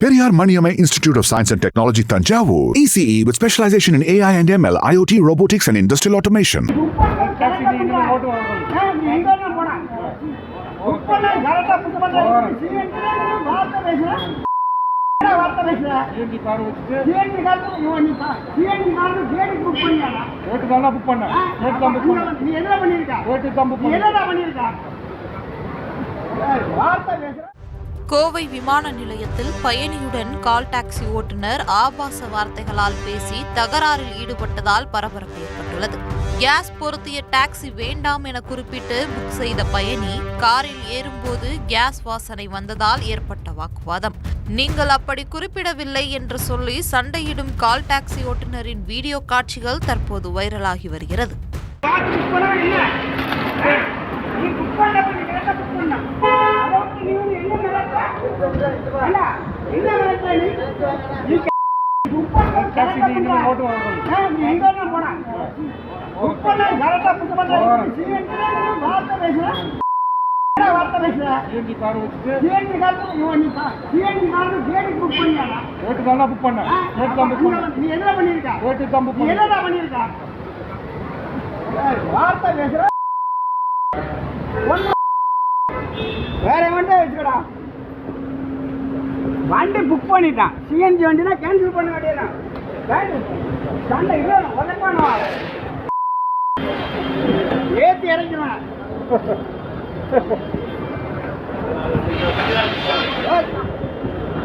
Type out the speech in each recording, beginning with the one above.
Periyar Maniamai Institute of Science and Technology, Tanjavur. ECE with specialization in AI and ML, IoT, robotics, and industrial automation. Taxi நீ கோவை விமான நிலையத்தில் பயணியுடன் call taxi ஓட்டுநர் ஆபாச வார்த்தைகளால் பேசி தகராறில் ஈடுபட்டதால் பரபரப்பு ஏற்பட்டுள்ளது. கேஸ் பொருத்திய டாக்ஸி வேண்டாம் என குறிப்பிட்டு புக் செய்த பயணி காரில் ஏறும்போது கேஸ் வாசனை வந்ததால் ஏற்பட்ட வாக்குவாதம். நீங்கள் அப்படி குறிப்பிடவில்லை என்று சொல்லி சண்டையிடும் கால் டாக்ஸி ஓட்டுநரின் வீடியோ காட்சிகள் தற்போது வைரலாகி வருகிறது டாக்ஸி நீ நீங்க ஓட்டு வாங்கணும் சிஎன்ஜி கார் வச்சுட்டு ஓட்டு தான் புக் தான் புக் பண்ணேன் வேற வண்டி வச்சுக்கடா. வண்டி புக் பண்ணிட்டான். சிஎன்ஜி வண்டினா கேன்சல் பண்ண வேண்டியதான் சண்டை இல்லை உதப்பானவா ஏற்றி இறக்குவேன்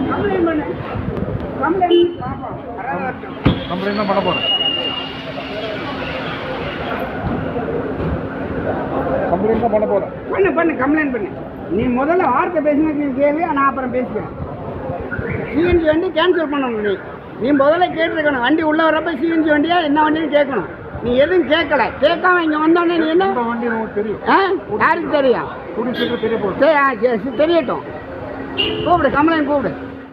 கம்ப்ளைண்ட் பண்ணு. கம்ப்ளைண்ட் பார்ப்போம். கம்ப்ளைண்ட் தான் பண்ண போறேன். கம்ப்ளைண்ட் தான் பண்ண போறேன். பண்ணு பண்ணு கம்ப்ளைண்ட் பண்ணு. நீ முதல்ல வார்த்தை பேசினது நீ கேள்வி நான் அப்புறம் பேசிக்கிறேன். சிஎன்ஜி வண்டி கேன்சல் பண்ணணும் நீ. நீ முதல்ல கேட்டிருக்கணும். வண்டி உள்ள வரப்ப சிஎன்ஜி வண்டியா என்ன வண்டின்னு கேட்கணும். நீ எதுவும் கேட்கல. கேட்காம இங்கே வந்தோடனே நீ என்ன? வண்டி தெரியும். ஆ? யாருக்கு தெரியும்? சரி, தெரியட்டும். கூப்பிடு கம்ப்ளைண்ட் கூப்பிடு.